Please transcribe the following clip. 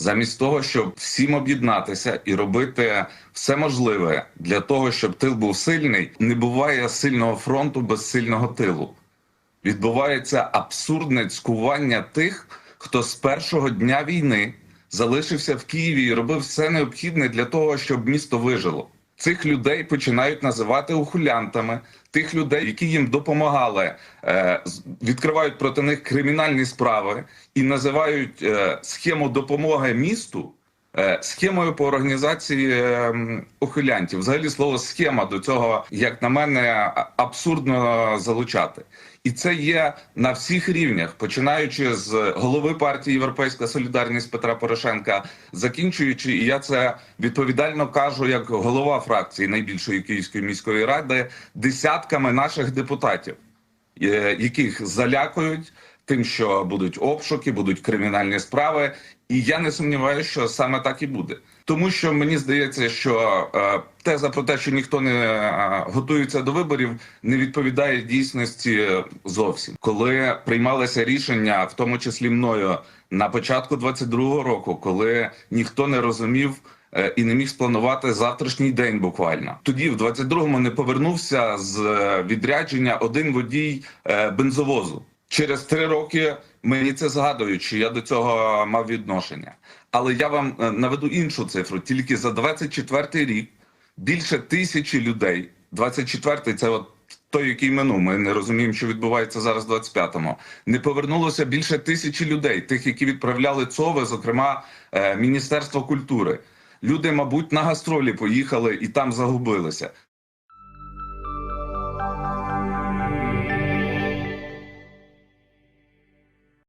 Замість того, щоб всім об'єднатися і робити все можливе для того, щоб тил був сильний, не буває сильного фронту без сильного тилу. Відбувається абсурдне цькування тих, хто з першого дня війни залишився в Києві і робив все необхідне для того, щоб місто вижило. Цих людей починають називати ухилянтами, тих людей, які їм допомагали, е, відкривають проти них кримінальні справи і називають е, схему допомоги місту схемою по організації е, ухилянтів. Взагалі слово схема до цього, як на мене, абсурдно залучати. І це є на всіх рівнях, починаючи з голови партії Європейська Солідарність Петра Порошенка, закінчуючи, і я це відповідально кажу як голова фракції найбільшої Київської міської ради, десятками наших депутатів, е, яких залякують тим, що будуть обшуки, будуть кримінальні справи. І я не сумніваюся, що саме так і буде. Тому що мені здається, що е, теза про те, що ніхто не е, готується до виборів, не відповідає дійсності зовсім. Коли приймалися рішення, в тому числі мною, на початку 22-го року, коли ніхто не розумів. е, І не міг спланувати завтрашній день буквально. Тоді, в 22-му, не повернувся з е, відрядження один водій е, бензовозу. Через три роки мені це згадують, що я до цього мав відношення. Але я вам е, наведу іншу цифру. Тільки за 24 рік більше тисячі людей. 24-й – це от той, який минув. Ми не розуміємо, що відбувається зараз в 25-му. Не повернулося більше тисячі людей, тих, які відправляли ЦОВи, зокрема е, Міністерство культури. Люди, мабуть, на гастролі поїхали і там загубилися.